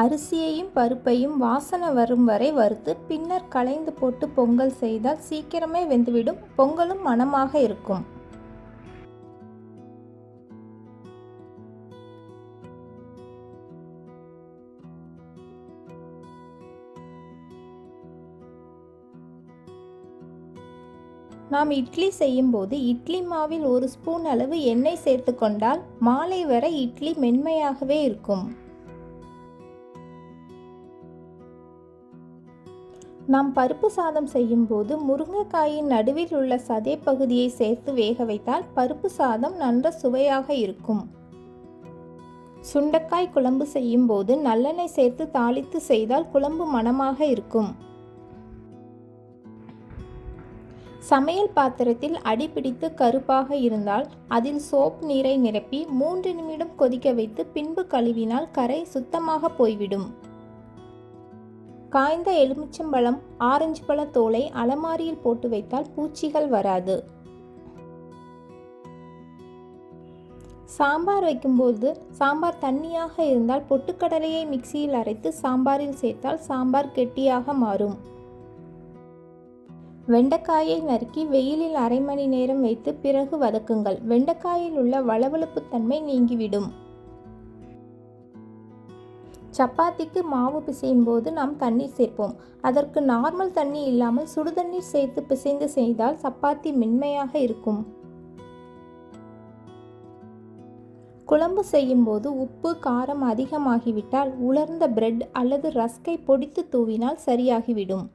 அரிசியையும் பருப்பையும் வாசனை வரும் வரை வறுத்து பின்னர் களைந்து போட்டு பொங்கல் செய்தால் சீக்கிரமே வெந்துவிடும். பொங்கலும் மணமாக இருக்கும். நாம் இட்லி செய்யும்போது இட்லி மாவில் ஒரு ஸ்பூன் அளவு எண்ணெய் சேர்த்து கொண்டால் மாலை வரை இட்லி மென்மையாகவே இருக்கும். நாம் பருப்பு சாதம் செய்யும்போது முருங்கைக்காயின் நடுவில் உள்ள சதே பகுதியை சேர்த்து வேக வைத்தால் பருப்பு சாதம் நன்ற சுவையாக இருக்கும். சுண்டக்காய் குழம்பு செய்யும்போது நல்லெண்ணெய் சேர்த்து தாளித்து செய்தால் குழம்பு மணமாக இருக்கும். சமையல் பாத்திரத்தில் அடிபிடித்து கருப்பாக இருந்தால் அதில் சோப் நீரை நிரப்பி மூன்று நிமிடம் கொதிக்க வைத்து பின்பு கழுவினால் கரை சுத்தமாக போய்விடும். காய்ந்த எலுமிச்சம்பழம் ஆரஞ்சு பழ தோலை அலமாரியில் போட்டு வைத்தால் பூச்சிகள் வராது. சாம்பார் வைக்கும்போது சாம்பார் தண்ணியாக இருந்தால் பொட்டுக்கடலையை மிக்சியில் அரைத்து சாம்பாரில் சேர்த்தால் சாம்பார் கெட்டியாக மாறும். வெண்டைக்காயை நறுக்கி வெயிலில் அரை மணி நேரம் வைத்து பிறகு வதக்குங்கள். வெண்டைக்காயில் உள்ள வளவளப்பு தன்மை நீங்கிவிடும். சப்பாத்திக்கு மாவு பிசையும் போது நாம் தண்ணீர் சேர்ப்போம். அதற்கு நார்மல் தண்ணி இல்லாமல் சுடுதண்ணீர் சேர்த்து பிசைந்து செய்தால் சப்பாத்தி மென்மையாக இருக்கும். குழம்பு செய்யும்போது உப்பு காரம் அதிகமாகிவிட்டால் உலர்ந்த பிரெட் அல்லது ரஸ்கை பொடித்து தூவினால் சரியாகிவிடும்.